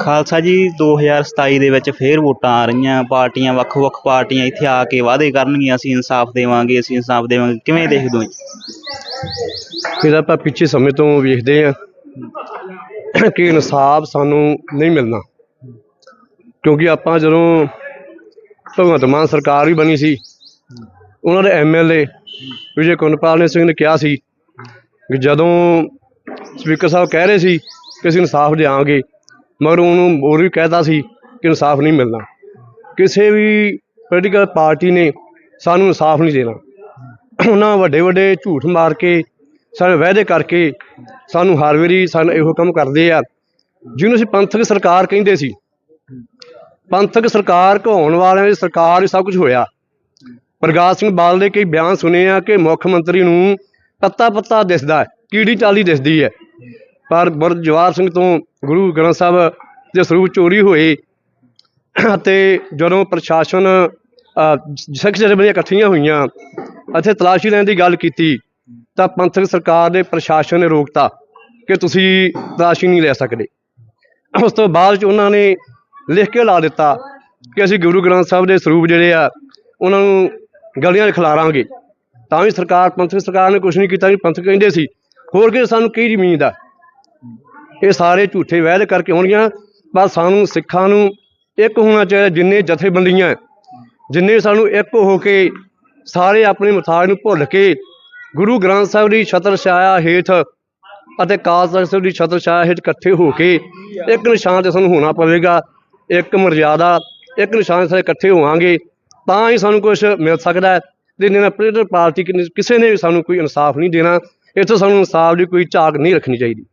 ਖਾਲਸਾ ਜੀ 2027 ਦੇ ਵਿੱਚ ਫੇਰ ਵੋਟਾਂ ਆ ਰਹੀਆਂ, ਪਾਰਟੀਆਂ, ਵੱਖ-ਵੱਖ ਪਾਰਟੀਆਂ ਇੱਥੇ ਆ ਕੇ ਵਾਅਦੇ ਕਰਨਗੀਆਂ, ਅਸੀਂ ਇਨਸਾਫ ਦੇਵਾਂਗੇ, ਅਸੀਂ ਇਨਸਾਫ ਦੇਵਾਂਗੇ, ਕਿਵੇਂ ਦੇਖਦੇ ਹੋ ਜੀ? ਫਿਰ ਆਪਾਂ ਪਿੱਛੇ ਸਮੇਂ ਤੋਂ ਵੇਖਦੇ ਆ ਕਿ ਇਨਸਾਫ ਸਾਨੂੰ ਨਹੀਂ ਮਿਲਣਾ ਕਿਉਂਕਿ ਆਪਾਂ ਜਦੋਂ ਭਗਵੰਤ ਮਾਨ ਸਰਕਾਰ ਵੀ ਬਣੀ ਸੀ, ਉਹਨਾਂ ਦੇ ਐਮਐਲਏ ਵਿਜੇ ਕੁੰਦਪਾਲ ਸਿੰਘ ਨੇ ਕਿਹਾ ਸੀ ਕਿ ਜਦੋਂ ਸਪੀਕਰ ਸਾਹਿਬ ਕਹਿ ਰਹੇ ਸੀ ਕਿ ਅਸੀਂ ਇਨਸਾਫ ਦੇਵਾਂਗੇ ਮਗਰ ਉਹਨੂੰ ਹੋਰ ਵੀ ਕਹਿਤਾ ਸੀ ਕਿ ਇਨਸਾਫ ਨਹੀਂ ਮਿਲਣਾ। ਕਿਸੇ ਵੀ ਪੋਲੀਟੀਕਲ ਪਾਰਟੀ ਨੇ ਸਾਨੂੰ ਇਨਸਾਫ ਨਹੀਂ ਦੇਣਾ। ਉਹਨਾਂ ਵੱਡੇ ਵੱਡੇ ਝੂਠ ਮਾਰ ਕੇ, ਸਾਡੇ ਵਾਅਦੇ ਕਰਕੇ ਸਾਨੂੰ ਹਰ ਵਾਰੀ ਸਾਨੂੰ ਇਹੋ ਕੰਮ ਕਰਦੇ ਆ, ਜਿਹਨੂੰ ਅਸੀਂ ਪੰਥਕ ਸਰਕਾਰ ਕਹਿੰਦੇ ਸੀ। ਪੰਥਕ ਸਰਕਾਰ ਘਾਉਣ ਵਾਲਿਆਂ ਦੀ ਸਰਕਾਰ ਸਭ ਕੁਝ ਹੋਇਆ। ਪ੍ਰਗਾਸ ਸਿੰਘ ਬਾਦਲ ਦੇ ਕਈ ਬਿਆਨ ਸੁਣੇ ਆ ਕਿ ਮੁੱਖ ਮੰਤਰੀ ਨੂੰ ਪੱਤਾ ਪੱਤਾ ਦਿਸਦਾ ਕੀੜੀ ਚਾਲੀ ਦਿਸਦੀ ਹੈ। ਪਰ ਬੁਰਜ ਜਵਾਰ ਸਿੰਘ ਤੋਂ ਗੁਰੂ ਗ੍ਰੰਥ ਸਾਹਿਬ ਦੇ ਸਰੂਪ ਚੋਰੀ ਹੋਏ ਅਤੇ ਜਦੋਂ ਪ੍ਰਸ਼ਾਸਨ ਸਿੱਖ ਜਥੇਬੰਦੀਆਂ ਇਕੱਠੀਆਂ ਹੋਈਆਂ ਅਤੇ ਤਲਾਸ਼ੀ ਲੈਣ ਦੀ ਗੱਲ ਕੀਤੀ ਤਾਂ ਪੰਥਕ ਸਰਕਾਰ ਦੇ ਪ੍ਰਸ਼ਾਸਨ ਨੇ ਰੋਕਤਾ ਕਿ ਤੁਸੀਂ ਤਲਾਸ਼ੀ ਨਹੀਂ ਲੈ ਸਕਦੇ। ਉਸ ਤੋਂ ਬਾਅਦ ਚ ਉਹਨਾਂ ਨੇ ਲਿਖ ਕੇ ਲਾ ਦਿੱਤਾ ਕਿ ਅਸੀਂ ਗੁਰੂ ਗ੍ਰੰਥ ਸਾਹਿਬ ਦੇ ਸਰੂਪ ਜਿਹੜੇ ਆ, ਉਹਨਾਂ ਨੂੰ ਗਲੀਆਂ 'ਚ ਖਿਲਾਰਾਂਗੇ। ਤਾਂ ਵੀ ਸਰਕਾਰ ਪੰਥਕ ਸਰਕਾਰ ਨੇ ਕੁਝ ਨਹੀਂ ਕੀਤਾ ਵੀ ਪੰਥਕ ਕਹਿੰਦੇ ਸੀ। ਹੋਰ ਕਿ ਸਾਨੂੰ ਕੀ ਜ਼ਮੀਨ ਦਾ? ਇਹ ਸਾਰੇ ਝੂਠੇ ਵਾਅਦੇ ਕਰਕੇ ਹੋਣਗੀਆਂ। ਪਰ ਸਾਨੂੰ ਸਿੱਖਾਂ ਨੂੰ ਇੱਕ ਹੋਣਾ ਚਾਹੀਦਾ, ਜਿੰਨੇ ਜਥੇਬੰਦੀਆਂ ਜਿੰਨੇ ਸਾਨੂੰ ਇੱਕ ਹੋ ਕੇ ਸਾਰੇ ਆਪਣੇ ਮਥਾਜ ਨੂੰ ਭੁੱਲ ਕੇ ਗੁਰੂ ਗ੍ਰੰਥ ਸਾਹਿਬ ਦੀ ਛਤਰ ਛਾਇਆ ਹੇਠ ਅਤੇ ਕਾਲ ਤਖਤ ਸਾਹਿਬ ਦੀ ਛਤਰ ਛਾਇਆ ਹੇਠ ਇਕੱਠੇ ਹੋ ਕੇ ਇੱਕ ਨਿਸ਼ਾਨ ਤੇ ਸਾਨੂੰ ਹੋਣਾ ਪਵੇਗਾ, ਇੱਕ ਮਰਜ਼ਾਦਾ, ਇੱਕ ਨਿਸ਼ਾਨ ਤੇ ਸਾਰੇ ਇਕੱਠੇ ਹੋਵਾਂਗੇ, ਤਾਂ ਹੀ ਸਾਨੂੰ ਕੁਝ ਮਿਲ ਸਕਦਾ ਹੈ। ਤੇ ਨਹੀਂ ਪੋਲੀਟੀਕਲ ਪਾਰਟੀ ਕਿਸੇ ਨੇ ਵੀ ਸਾਨੂੰ ਕੋਈ ਇਨਸਾਫ ਨਹੀਂ ਦੇਣਾ। ਇੱਥੇ ਸਾਨੂੰ ਇਨਸਾਫ ਦੀ ਕੋਈ ਝਾਕ ਨਹੀਂ ਰੱਖਣੀ ਚਾਹੀਦੀ।